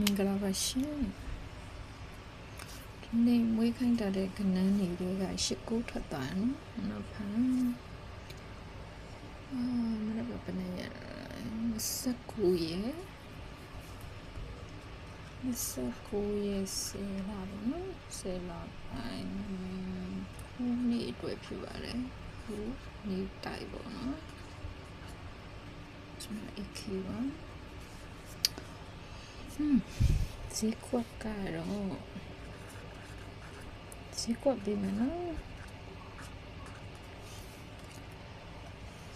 မင်္ဂလာပါရှင်ဒီနေ့မွေးခိုင်းတာတဲ့ကနန်းတွေကရှစ်ကိုထွက်သွားတယ်နော်နောက်ဖန်အာမရဘပနေရစကူရဲ့စကူရဲ့ဆေးလာပါနော်ဆေးလာပိုင်းခုနေ့အတွက်ဖြစ်ပါလေခုနေ့တိုက်ပေါ့နော်ကျွန်တော်အခီပါဟွန်း ဈေးကွက်ကတော့ဈေးကွက်ပြီမနော်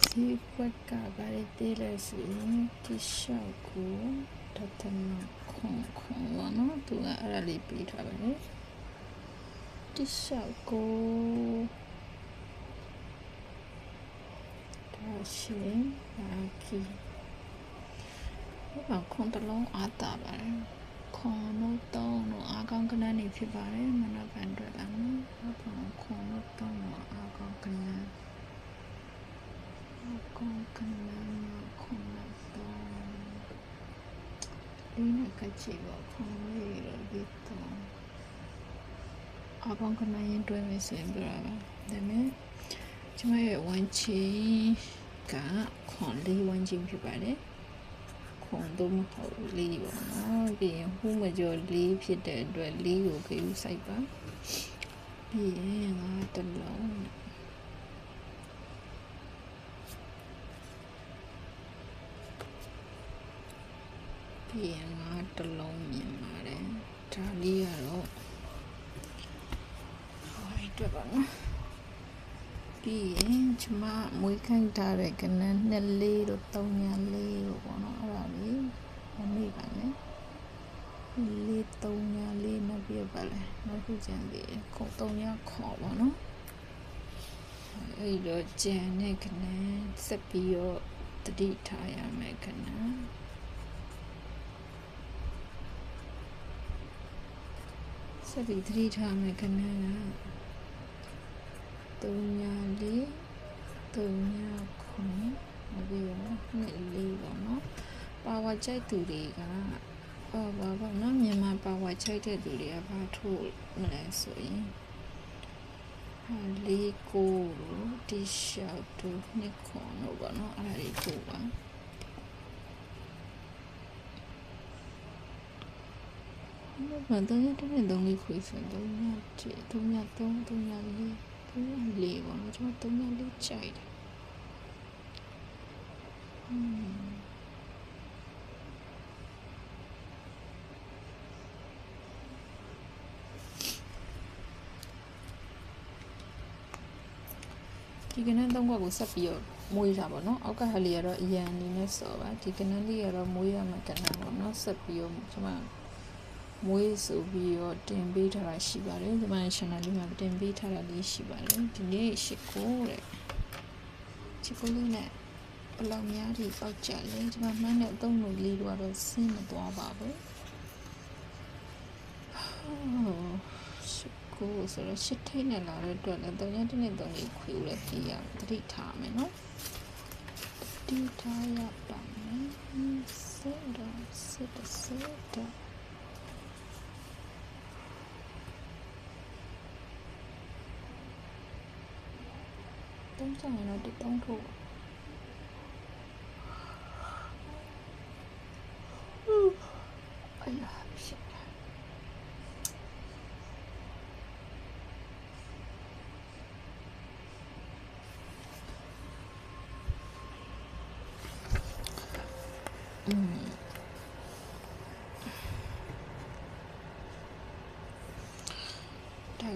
ဈေးကွက်ကဘာလဲတည်လဲဆိုရင်တီရှော့ကိုတတ်တမခွန်ခွန်ဝနော်သူကအဲ့ဒါလေးပြီးထားပါလေတီရှော့ကိုဒါရှင်အာကီ ဘာခွန်တလုံးအားတာပါတယ်ခွန်လို့တောင်းလို့အားကောင်းကနန်းနေဖြစ်ပါတယ်မနက်ဖြန်အတွက်လာနော်ဘာခွန်လို့တောင်းလို့အားကောင်းကနန်းအားကောင်းကနန်းခွန်လို့တောင်းဒီနေ့ကချီပါခွန်လေးရပြီးတော့အားကောင်းကနန်းရင်တွေ့မယ်ဆိုရင်ပြောတာပါဒါပေမဲ့ကျွန်မရဲ့ဝန်ချီကခွန်လေးဝန်ချီဖြစ်ပါတယ် ခွန်တော့မဟုတ်လေးပေါ့နော်ပြီးရင်ဟူးမကျော်လေးဖြစ်တဲ့အတွက်လေးကိုခေယူဆိုင်ပါပြီးရင်ငါတစ်လုံးပြီးရင်ငါတစ်လုံးမြင်ပါတယ်ဒါလေးကတော့ဟိုအတွက်ပါနော် ပြီးရင်ကျမမွေးခိုင်းထားတဲ့ကနန်းနှစ်လေးတို့သုံးညာလေးတို့ပေါ့နော်အဲ့ဒါလေးမမေ့ပါနဲ့လေးသုံးညာလေးနောက်ပြပါလဲနောက်ခုကျန်သေးတယ်ခုသုံးညာခေါ်ပါနော်အဲ့တော့ကျန်တဲ့ကနန်းဆက်ပြီးတော့တတိထားရမယ်ကနန်းဆက်ပြီးတတိထားမယ်ကနန်းက သုံးညာလေးသုံးညာခုမပြီးရောနှစ်လေးပေါ့နော်ပါဝါကြိုက်သူတွေကပါပါပေါ့နော်မြန်မာပါဝါကြိုက်တဲ့သူတွေကဘာထို့မလဲဆိုရင်ဟာလေးကိုလို့တီရှော့တို့နှစ်ခွန်တို့ပေါ့နော်အဲ့ဒါတွေထို့ပါဘာတော့ရတဲ့တုံးလေးခွေးဆိုတော့ညချေတုံးညတုံးတုံးညလေးတုံးညလေးပေါ့နော်ကျွန်တော်တုံးညလေး ကြိုက်တယ်อืมဒီကနန်းသုံးခွက်ကိုဆက်ပြီးတော့မွေးတာပေါ့နော်အောက်က မွေးရမှာကနန်းပေါ့နော်ဆက်ပြီးတော့ကျွန်မမွေးဆိုပြီးတော့တင်ပေးထားတာရှိပါတယ်ဒီမှာ channel လေးမှာတင်ပေးထားတာလေးရှိပါတယ်ဒီနေ့ရှိကိုတဲ့ချစ်ကိုလေးနဲ့ဘယ်လောက်များဒီပေါက်ကြလဲဒီမှာမှန်းတဲ့အသုံးလို့လေးတော့တော့ဆင်းမသွားပါဘူးရှိကိုဆိုတော့ရှစ်ထိတ်နဲ့လာတဲ့အတွက်လည်းတုံရတဲ့နေ့တုံးလေးခွေဦးလည်းပြရတတိထားမယ်နော်တတိထားရပါမယ်စေတော့စေတော့စေတော့တုံး ဆောင်ရင်တော့ဒီတုံးထိုး哎呀，shit.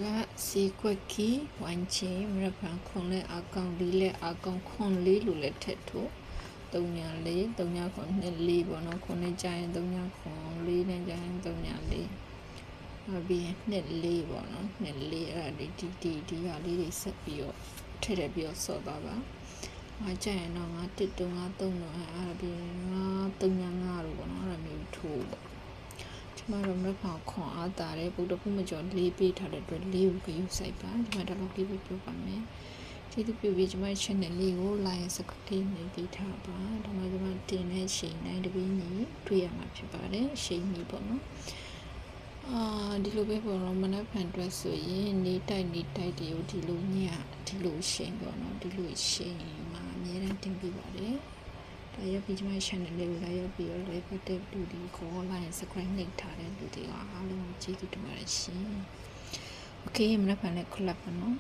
ကစီကွက်ကီဝိုင်းချင်းမရဖန်ခွန်လဲအကောင်လေးလဲအကောင်ခွန်လေးလိုလဲထက်ထို့3ညာလေး3ညာခွန်နှစ်လေးပေါ့နော်ခွန်နဲ့ကြာရင်3ညာခွန်လေးနဲ့ကြာရင်3ညာလေးအပြီးနှစ်လေးပေါ့နော်နှစ်လေးအဲ့ဒါဒီဒီဒီဟာလေးတွေဆက်ပြီးတော့ထည့်တယ်ပြီးတော့ဆော့သွားပါငါကြရင်တော့ငါတစ်တုံးငါသုံးတော့အဲ့ဒီငါသုံးညာငါတို့ပေါ့နော်အဲ့ဒါမျိုးထိုးပေါ့ကျ မတို့မြတ်ဖောင်ခွန်အားတာတဲ့ဗုဒ္ဓဘုမကျော်လေးပေးထားတဲ့အတွက်လေးကိုဂရုစိုက်ပါဒီမှာတော့လေးပဲပြောပါမယ်ကျေးဇူးပြုပြီးကျွန်မ channel လေးကို like and subscribe နေပေးထားပါဒါမှကျွန်မတင်တဲ့ချိန်တိုင်းတပင်းကြီးတွေ့ရမှာဖြစ်ပါတယ်ရှိန်ကြီးပေါ့နော်အာဒီလိုပဲပေါ့နော်မနက်ဖြန်အတွက်ဆိုရင်နေတိုက်နေတိုက်တွေကိုဒီလိုညဒီလိုရှိန်ပေါ့နော်ဒီလိုရှိန်မှာအများအားတင်ပြပါတယ် ဒါရောက်ပြီးကျွန်မ channel လေးကိုလာရောက်ပြီးတော့ like ပတ်တဲ့လူဒီကို like and subscribe နှိပ်ထားတဲ့လူတွေအားလုံးကျေးဇူးတင်ပါတယ်ရှင် Okay မနက်ဖြန်လည်းခလပ်ပါနော်